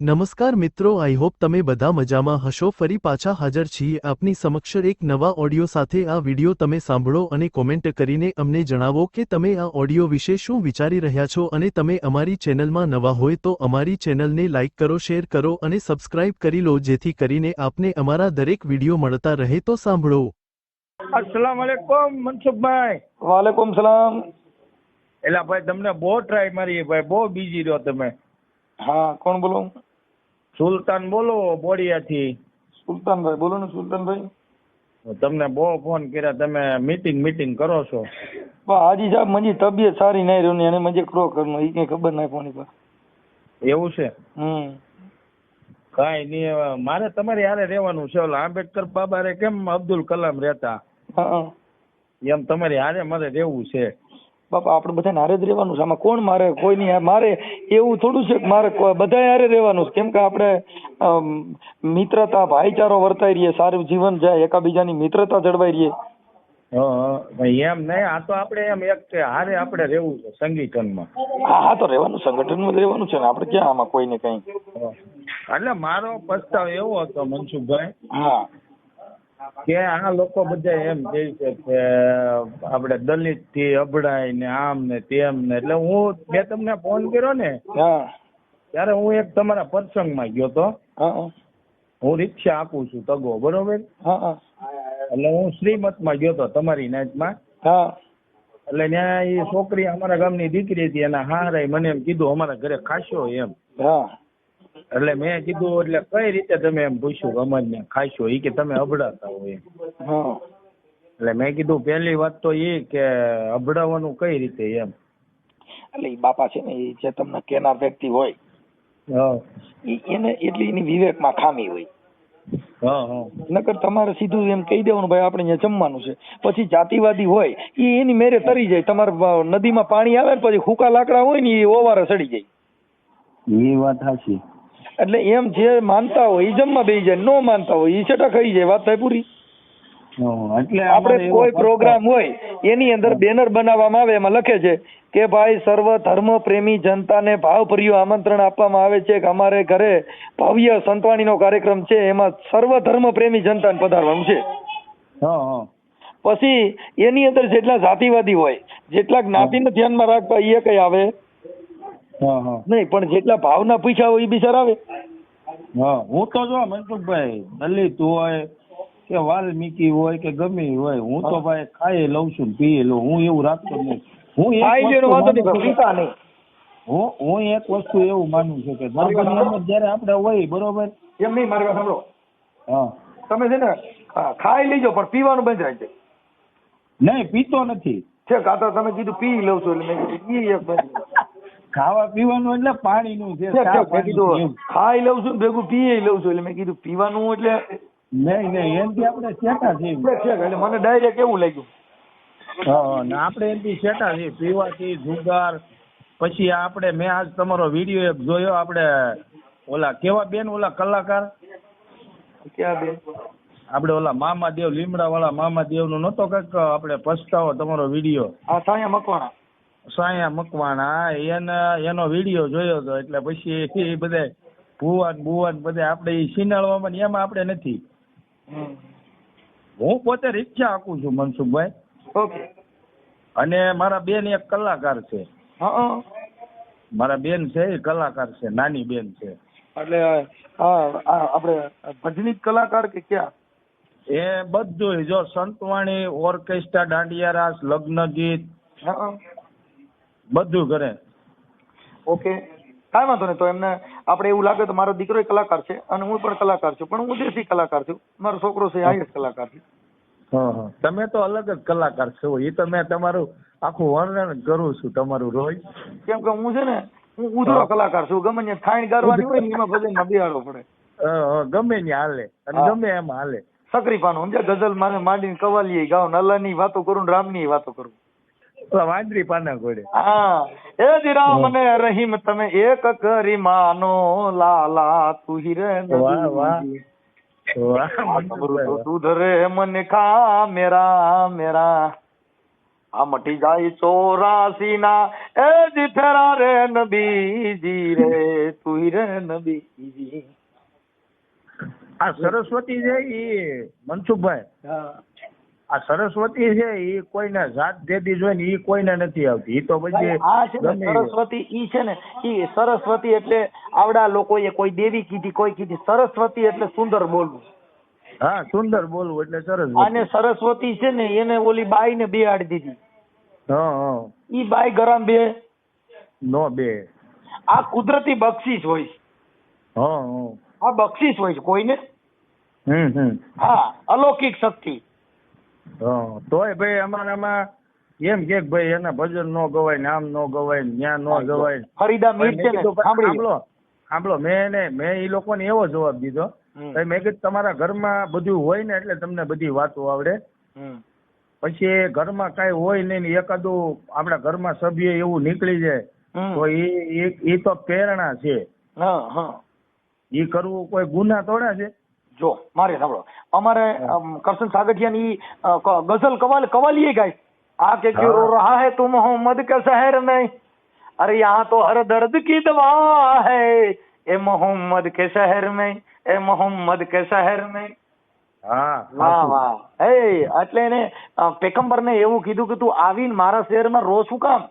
નમસ્કાર મિત્રો I hope તમે બધા મજામાં હશો. ફરી પાછા હાજર છીએ આપની સમક્ષ એક નવા ઓડિયો સાથે. આ વિડિયો તમે સાંભળો અને કોમેન્ટ કરીને અમને જણાવો કે તમે આ ઓડિયો વિશે શું વિચારી રહ્યા છો અને તમે અમારી ચેનલમાં નવા હોય તો અમારી ચેનલને લાઇક કરો શેર કરો અને સબસ્ક્રાઇબ કરી લો જેથી કરીને આપને અમારા દરેક વિડિયો મળતા રહે તો સાંભળો. અસલામ વાલેકુમ મનસુખભાઈ. વાલેકુમ સલામ. એલા ભાઈ તમને બહુ ટ્રાય મારી ભાઈ. બહુ બીજી રહ્યો તમે. હા કોણ બોલો? સુલતાન બોલો બોડિયાથી. સુલતાનભાઈ બોલો ને સુલતાનભાઈ. તમને બહુ ફોન કર્યા તમે મીટિંગ મીટિંગ કરો છો. હાજી સાહેબ મજી તબિયત સારી નહીં રહ્યું એને મંજે ક્રો કરનો એ કઈ ખબર નહીં કોની પર એવું છે? હમ. કાઈ નહીં મારે તમારે હારે રહેવાનું છે. ઓલા આંબેડકર બાબા રે કેમ અબ્દુલ કલામ રહેતા. એમ તમારી હારે મારે રહેવું છે. બાપા આપણે બધાને હારે જ રહેવાનું છે. આમાં કોણ મારે? કોઈ નહીં. મારે એવું થોડું છે કે મારે બધા હારે રહેવાનું છે. કેમ કે આપણે મિત્રતા ભાઈચારો વર્તાઈ રહીએ સારું જીવન જાય એકાબીજાની મિત્રતા જળવાઈ રહીએ. એમ નહીં. આ તો આપણે એમ એક કે હારે આપણે રહેવું છે સંગઠનમાં હા હા તો રહેવાનું સંગઠનમાં જ રહેવાનું છે ને. આપણે ક્યાં આમાં કોઈને કઈ? એટલે મારો પ્રસ્તાવ એવો હતો મનસુખભાઈ. હા. કે આ લોકો બધા એમ કહે છે કે આપણે દલિતથી અભડાય ને આમ ને તેમ ને એટલે હું મેં તમને ફોન કર્યો ને ત્યારે હું એક તમારા પ્રસંગમાં ગયો તો. હા રિક્ષા આપું છું તગો બરોબર? એટલે હું શ્રીમતમાં ગયો તો તમારી નાચમાં એટલે ત્યાં એ છોકરી અમારા ગામની દીકરી હતી એના હારે મને એમ કીધું અમારા ઘરે ખાશો એમ. હા. એટલે મેં કીધું એટલે કઈ રીતે તમે એમ પૂછ્યું? કે અમારે ખાશો. એ કે તમે અભડાતા હોય એમ. એટલે મેં કીધું પહેલી વાત તો એ કે અભડાવવાનું કઈ રીતે એમ? એટલે એ બાપા છે ને એ જે તમને કેનાર વ્યક્તિ હોય એને એટલી એની વિવેકમાં ખામી હોય. હા હા. નકર તમારે સીધું એમ કહી દેવાનું ભાઈ આપણે અહીંયા જમવાનું છે. પછી જાતિવાદી હોય એ એની મેરે તરી જાય. તમારે નદીમાં પાણી આવે ને પછી હુકા લાકડા હોય ને એ ઓવારે સડી જાય. એ વાત સાચી એટલે એમ જે માનતા હોય એ જમવા બેસી જાય નો માનતા હોય એ છટા ખાઈ જાય વાત થાય પૂરી. એટલે આપણે કોઈ પ્રોગ્રામ હોય એની અંદર બેનર બનાવવામાં આવે એમાં લખે છે કે ભાઈ સર્વ ધર્મ પ્રેમી જનતાને ભાવભર્યું આમંત્રણ આપવામાં આવે છે કે અમારે ઘરે ભવ્ય સંતવાણીનો કાર્યક્રમ છે એમાં સર્વ ધર્મ પ્રેમી જનતાને પધારવાનું છે. પછી એની અંદર જેટલા જાતિવાદી હોય જેટલા જ્ઞાતિને ધ્યાનમાં રાખતા એ કઈ આવે? નહીં પણ જેટલા ભાવના પૈસા હોય એ બિચાર આવે હા હું તો જો મનસુખભાઈ દલિત હોય કે વાલ્મીકી હોય કે ગમે હોય હું તો ભાઈ ખાઈ લઉં છું પીએ લઉં હું એવું રાખતો નહીં. હું એક વસ્તુ નહીં હું હું એક વસ્તુ એવું માનું છું કે ધર્મની અંદર જયારે આપણે હોય બરોબર? એમ નહીં મારી વાત સાંભળો. હા. તમે છે ને ખાઈ લેજો પણ પીવાનું બંધ રાખજો. નહીં પીતો નથી. છે કાતા તમે કીધું પી લઉં છું એટલે મેં કીધું પી એક બંધ ખાવા પીવાનું એટલે પાણીનું છે. ખાઈ લઉં છું ભેગું પીએ લઉં છું એટલે મેં કીધું પીવાનું એટલે નહીં નહીં એનથી આપણે શેઠા છીએ. એટલે મને ડાયરેક્ટ એવું લાગ્યું. હા હા, આપણે એનથી શેઠા છીએ પીવાથી જુગાર. પછી આપણે મેં આજ તમારો વીડિયો એક જોયો આપણે ઓલા કેવા બેન ઓલા કલાકાર? ક્યાં બેન? આપણે ઓલા મામાદેવ લીમડા વાળા મામાદેવ નો નતો કંઈક આપણે પસ્તાવો તમારો વીડિયો. આ સાયા મકવાણા. સાયા મકવાણા એને એનો વીડિયો જોયો હતો એટલે પછી એ બધા ભુવન ભુવન બધા આપણે એ સિનાળવામાં ને એમાં આપણે નથી. હું પોતે રિક્ષા આપું છું મનસુખભાઈ. ઓકે. અને મારા બેન એક કલાકાર છે. મારા બેન છે એ કલાકાર છે નાની બેન છે. એટલે આપણે ભજની કલાકાર કે ક્યાં? એ બધું જો સંતવાણી ઓર્કેસ્ટ્રા દાંડિયા રાસ લગ્ન ગીત. બધું કરે. ઓકે. કાંઈ વાંધો નહીં. તો એમને આપણે એવું લાગે તો મારો દીકરો કલાકાર છે અને હું પણ કલાકાર છું. પણ હું દેશી કલાકાર છું. મારો છોકરો છે આઈએસ કલાકાર છે. તમે તો અલગ જ કલાકાર છો. એ તો મેં તમારું આખું વર્ણન કરું છું તમારું રોય. કેમ કે હું છે ને હું ઉધરો કલાકાર છું. ગમે ત્યાં ખાઈણ ગારવાની હોય ને એમાં ભજનમાં બેહાડવો પડે. ગમે ને હાલે. અને ગમે એમ હાલે. સકરી પાનું સમજ્યા? ગઝલ માને માંડીને કવાલીએ ગાઉં અલ્લાહની વાતો કરું રામ રામની વાતો કરું. વાંદરી પાના ઘોડે. હા એ જી રામ ને રહીમ તમે એક કરી માનો લાલા તુહિર હિરે વાહ, વાહ. વાહ, અમૃત મનસુખભાઈ, વાહ. દૂધ રે મન ખા મેરા મેરા. આ મટી જાય ચોરાસી ના એ જી ફેરા રે નબીજી રે તુહિર નબીજી આ સરસ્વતી છે ઈ મનસુખભાઈ. આ સરસ્વતી છે એ કોઈને જાત ભેદી જોઈ ને એ કોઈને નથી આવતી. તો પછી આ છે ને સરસ્વતી ઈ છે ને ઈ સરસ્વતી એટલે આવડા લોકોએ કોઈ દેવી કીધી કોઈ કીધી. સરસ્વતી એટલે સુંદર બોલવું. હા સુંદર બોલવું એટલે સરસ અને સરસ્વતી છે ને એને ઓલી બાઈ ને બેહાડી દીધી. હા હા. ઈ બાઈ ગરમ બે. નો બે. આ કુદરતી બક્ષિસ હોય. છે. હા. આ બક્ષિસ હોય છે કોઈને? હમ હમ. હા અલૌકિક શક્તિ. તોય ભાઈ અમારામાં એમ કે ભાઈ એના ભજન નો ગવાય ને આમ નો ગવાય ને ન્યા નો ગવાય. ફરીદા મીર છે ને કીધું, પણ સાંભળી. સાંભળો મેં એને મેં એ લોકોને એવો જવાબ દીધો. મેં કીધું તમારા ઘરમાં બધું હોય ને એટલે તમને બધી વાતો આવડે. પછી ઘરમાં કઈ હોય નહીં ને એકાદું આપણા ઘરમાં સભ્ય એવું નીકળી જાય. તો એ ઈ તો પ્રેરણા છે. એ હા. ઈ કરવું કોઈ ગુના થોડા છે? જો મારે સાંભળો. અમારે કરશન સાગઠિયાની ગઝલ કવાલ કવાલીએ ગાય આ કે ક્યો રહા હે તું મોહમ્મદ કે શહેર મેં અરે યહાં તો હર દર્દ કી દવા હૈ એ મોહમ્મદ કે શહેર મેં એ મોહમ્મદ કે શહેર મેં વાહ વાહ. એ એટલે એને પેકમ્બર ને એવું કીધું કે તું આવીને મારા શહેરમાં રો શું કામ?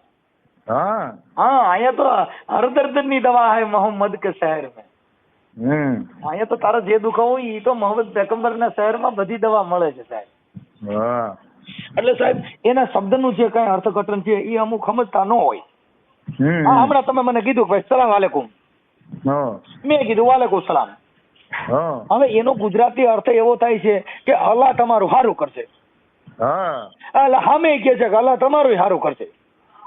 હા. હા અહીંયા તો હર દર્દની દવા હૈ મોહમ્મદ કે શહેર મેં અહીંયા તો તારા જે દુખાવો હોય એ તો મોહમ્મદ પેગમ્બરના શહેરમાં બધી દવા મળે છે સાહેબ. એટલે સાહેબ એના શબ્દનું જે કઈ અર્થઘટન છે એ અમુક સમજતા ન હોય. હા હમણાં તમે મને કીધું ભાઈ સલામ વાલેકુમ મેં કીધું વાલેકુમ સલામ. હવે એનો ગુજરાતી અર્થ એવો થાય છે કે અલ્લાહ તમારું સારું કરશે. એટલે સામે કે છે કે અલ્લાહ તમારું સારું કરશે.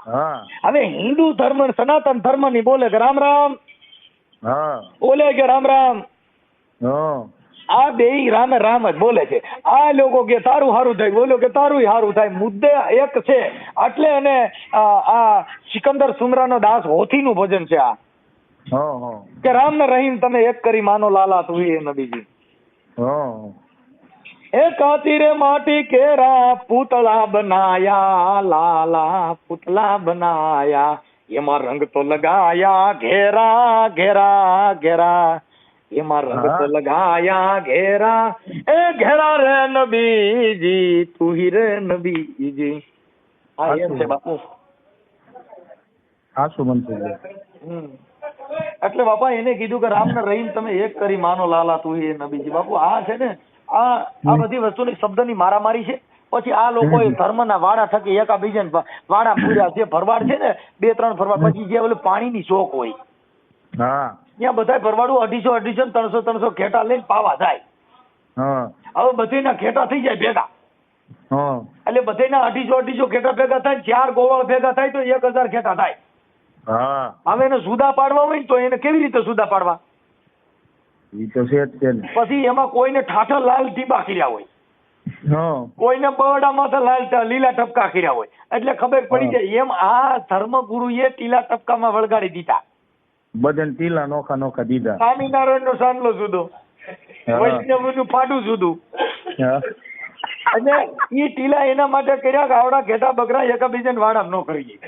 હા. હવે હિન્દુ ધર્મ સનાતન ધર્મની બોલે કે રામ રામ બોલે કે રામ રામ. આ બે રામે રામ જ બોલે છે. આ લોકો કે તારું સારું થાય બોલો કે તારું સારું થાય. મુદ્દે એક છે. એટલે અને આ સિકંદર સુમરાનો દાસ હોથીનું ભજન છે આ. કે રામ ને રહીમ તમે એક કરી માનો લાલા તું એ નબીજી. એક એ કાતીરે માટી કેરા પૂતળા બનાયા લાલા પૂતળા બનાયા. એમાં રંગ તો લગાયા ઘેરા ઘેરા ઘેરા એમાં રંગ તો હા. લગાયા ઘેરા એ ઘેરા રે નબીજી તું હી રે નબીજી હા એમ છે બાપુ સાચું મનસુખભાઈ હમ. એટલે બાપા એને કીધું કે રામ ને રહીમ તમે એક કરી માનો લાલા તું હી નબીજી બાપુ આ છે ને આ આ બધી વસ્તુની શબ્દની મારામારી છે પછી આ લોકો ધર્મ ધર્મના વાડા થકી એકાબીજાને વા- વાડા પૂર્યા જે ભરવાડ છે ને બે ત્રણ ભરવાડ પછી જે ઓલું પાણીની શોખ હોય. હા. ત્યાં બધા ભરવાડું અઢીસો અઢીસો ત્રણસો ત્રણસો ખેટા લઈને પાવા જાય. હવે બધેના ખેટા થઈ જાય ભેગા. હા. એટલે બધેના અઢીસો અઢીસો ખેટા ભેગા થાય ચાર ગોવાળ ભેગા થાય તો એક હજાર ખેટા થાય. હવે એને સુદા પાડવા હોય ને તો એને કેવી રીતે સુદા પાડવા? પછી એમાં કોઈને ઠાઠર લાલ ટીબા કર્યા હોય. કોઈને બરડા માથે લાલ લીલા ટપકા કર્યા હોય. એટલે ખબર પડી જાય એમ આ ધર્મગુરુએ ટીલા ટપકામાં વળગાડી દીધા. બધાને ટીલા નોખા નોખા દીધા. સ્વામિનારાયણ નો સાંડલો જુદો વૈષ્ણવનું ફાડું જુદું. અને એ ટીલા એના માટે કર્યા કે આવડા ઘેટા બકરા એકાબીજાને વાડા ન કરી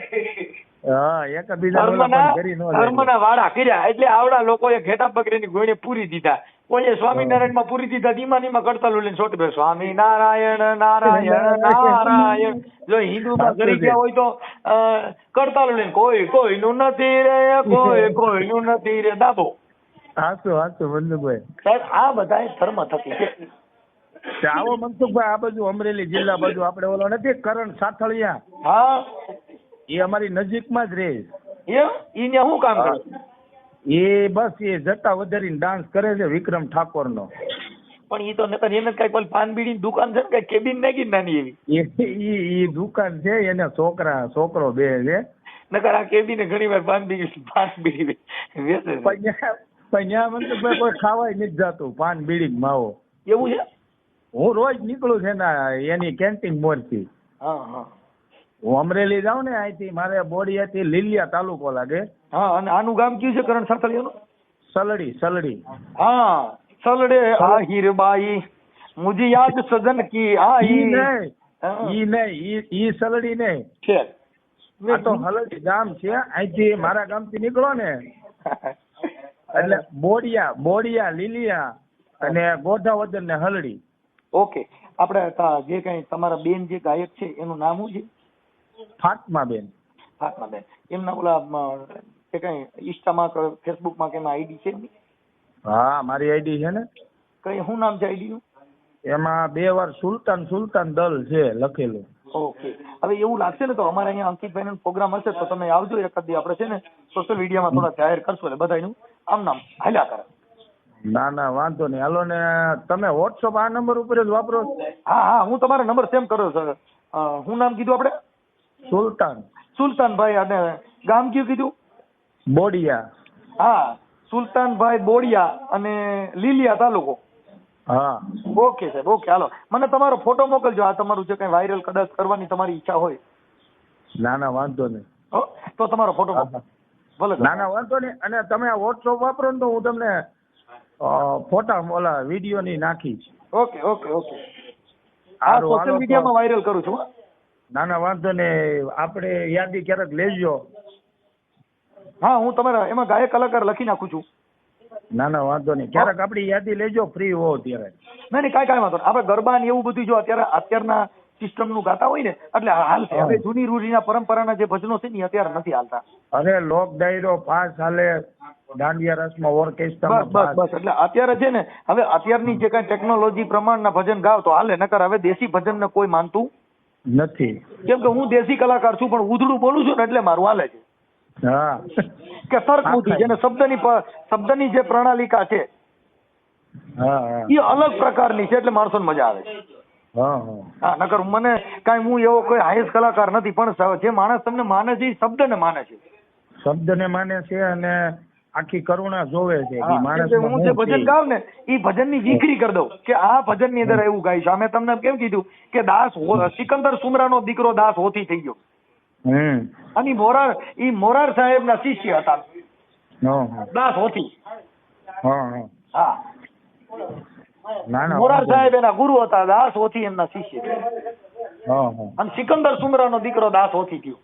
ધર્મના વાડા કર્યા. એટલે આવડા લોકોએ ઘેટા બકરીની ગોળી પૂરી દીધા. કોઈએ સ્વામિનારાયણમાં પૂરી દીધા ધીમા ધીમા કરતાલું લઈને છોટી બે. સ્વામી નારાયણ નારાયણ જો હિન્દુમાં કરી ગયા હોય તો અ, લઈને કોઈ કોઈનું નથી રે કોઈ કોઈનું નથી રે. દાબો. હાચું હાચું વલ્લુભાઈ સાહેબ આ બધા ધર્મ થકી છે. આવો મનસુખભાઈ આ બાજુ અમરેલી જિલ્લા બાજુ આપણે ઓલો નથી કરણ સાથળિયા? હા. એ અમારી નજીકમાં જ રહે એ? એને શું કામ કરે? એ બસ એ જટા વધારીને ડાન્સ કરે છે વિક્રમ ઠાકોર નો પણ એ તો નકર એને કઈ કોઈ પાન બીડીની દુકાન છે ને કઈ કેબિન નાખી નાની એવી. એ દુકાન છે એને છોકરા છોકરો બે છે. નકર આ કેબીને ઘણી વાર પાન બીડી પાન બીડી વેચે. પણ ત્યાં મને કોઈ ખાવાય નથી જાતું પાન બીડી માવો. એવું છે? હું રોજ નીકળું છે ને એની કેન્ટીન મોરથી. હા હા. હું અમરેલી જાઉં ને અહીંથી મારે બોડી હતી લીલિયા તાલુકો લાગે. હા અને આનું ગામ કયું છે કરણ સાથળિયાનું સલડી સલડી. હા સલડે આ હીરબાઈ મુજી યાદ સજન કી આ ઈ ઈ નહીં ઈ સલડી નહીં. છે. આ તો હલડી ગામ છે અહીંથી મારા ગામથી નીકળો ને. એટલે બોડિયા બોડિયા લીલિયા અને ગોઢાવદર ને હલડી. ઓકે. આપણે જે કઈ તમારા બેન જે ગાયક છે એનું નામ શું છે? ફાતમા બેન ફાતમાબેન. એમના ઓલા કે કઈ ઇન્સ્ટામાં કે ફેસબુકમાં કે એમાં આઈડી છે હા મારી આઈડી છે ને. કઈ શું નામ છે આઈડી નું એમાં બે વાર સુલતાન સુલતાન દલ છે લખેલું. ઓકે. હવે એવું લાગશે ને તો અમારે અહીંયા અંકિતભાઈ નો પ્રોગ્રામ હશે તો તમે આવજો એકાદ દી. આપણે છે ને સોશિયલ મીડિયામાં થોડા જાહેર કરશું એટલે બધાનું આમ નામ હાલ્યા કરે. ના ના વાંધો નહીં. હાલો ને તમે વોટ્સઅપ આ નંબર ઉપર જ વાપરો? હા હા હું તમારો નંબર સેમ કર્યો સર હું નામ કીધું આપણે? સુલતાન. સુલતાનભાઈ અને ગામ કયું કીધું? બોડિયા. હા સુલતાનભાઈ બોડિયા અને લીલિયા તાલુકો. હા. ઓકે સાહેબ ઓકે હાલો. મને તમારો ફોટો મોકલજો આ તમારું જે કઈ વાયરલ કદાચ કરવાની તમારી ઈચ્છા હોય. ના ના વાંધો નહીં. તો તમારો ફોટો મોકલો. ભલે ના ના વાંધો નહીં. અને તમે આ વોટ્સઅપ વાપરો ને તો હું તમને ફોટા ઓલા વીડિયો ની નાખીશ. Okay okay okay. આ સોશિયલ મીડિયામાં વાયરલ કરું છું હો. ના ના વાંધો ને આપણે યાદી ક્યારેક લેજો. હા હું તમારા એમાં ગાયક કલાકાર લખી નાખું છું. ના ના વાંધો નહીં ક્યારેક આપણી યાદી લેજો ફ્રી હો ત્યારે નહીં નહીં કાંઈ કાંઈ વાંધો નહીં. આપણે ગરબા ને એવું બધું જો અત્યારે અત્યારના સિસ્ટમનું ગાતા હોય ને એટલે હાલ હવે જૂની રૂઢીના પરંપરાના જે ભજનો છે ને અત્યારે નથી હાલતા. અરે લોક ડાયરો પાસ હાલે દાંડિયા રસમાં બસ ઓર્કેસ્ટ્રામાં બસ બસ એટલે અત્યારે છે ને હવે અત્યારની જે કાંઈ ટેકનોલોજી પ્રમાણના ભજન ગાવ તો હાલે નકર હવે દેશી ભજનને કોઈ માનતું નથી. કેમ કે હું દેશી કલાકાર છું પણ ઉધડું બોલું છું ને એટલે મારું હાલે છે. કે તર્ક બુદ્ધિ જેને શબ્દની શબ્દની જે પ્રણાલિકા છે એ અલગ પ્રકારની છે એટલે માણસોને મજા આવે છે. હા નકર મને કાંઈ હું એવો કોઈ હાઈએસ્ટ કલાકાર નથી પણ જે માણસ તમને માને છે એ શબ્દને માને છે. શબ્દને માને છે અને આખી કરુણા જોવે છે હા, જે ભજન ગાવ ને એ ભજનની વિક્રી કરી દઉં કે આ ભજનની અંદર એવું ગાઈશ અમે તમને કેમ કીધું કે દાસ સિકંદર સુમરા નો દીકરો દાસ હોથી થઈ ગયો. અને મોરાર ઈ મોરાર સાહેબના શિષ્ય હતા. દાસ હોથી હા. ના ના મોરાર સાહેબ એના ગુરુ હતા દાસ હોથી એમના શિષ્ય. અને સિકંદર સુમરાનો દીકરો દાસ હોથી થયો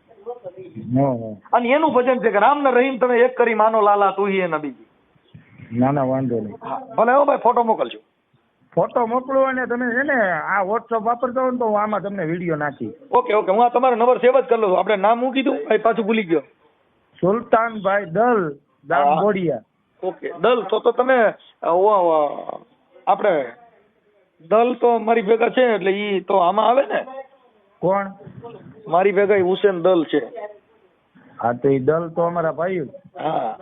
અને એનું ભજન છે કે રામ ને રહીમ તમે એક કરી માનો લાલા તું હી એ નબીજી. ના ના વાંધો નહીં. ભલે હો ભાઈ ફોટો મોકલજો. ફોટો મોકલો અને તમે છે ને આ વોટ્સઅપ વાપરતા હો ને તો હું આમાં તમને વીડિયો નાખી ઓકે ઓકે હું આ તમારો નંબર સેવ જ કરી લઉં આપણે નામ હું કીધું? ભાઈ પાછું ભૂલી ગયો. સુલતાનભાઈ દલ દામ ઓકે દલ તો તો તમે આપણે દલ તો મારી ભેગા છે એટલે ઈ તો આમાં આવે ને? કોણ? મારી ભેગા હુસેન દલ છે. હા તો એ દલ તો અમારા ભાઈ હા.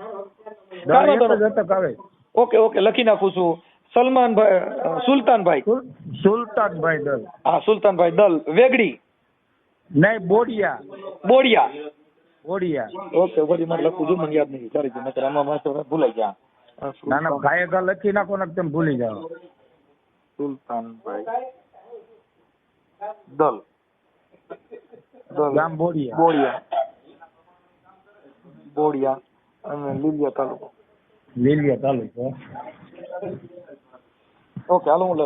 દલ એક જ અટક આવે. ઓકે ઓકે લખી નાખું છું. સલમાનભાઈ સુલતાનભાઈ. સુલ- સુલતાનભાઈ દલ. હા સુલતાનભાઈ દલ. વેગડી? નહીં બોડિયા. બોડિયા. બોડિયા. ઓકે બોડી મારે લખું છું મને યાદ નથી. કરી દઉં નકર આમાં માસ્ટર ભૂલાઈ ગયા. ના ના ગાયકા લખી નાખો ને તમે ભૂલી જાઓ. સુલતાનભાઈ દલ. ગામ બોડિયા બોડિયા બોડિયા અને લીલિયા તાલુકો લીલિયા તાલુકો ઓકે હાલો હું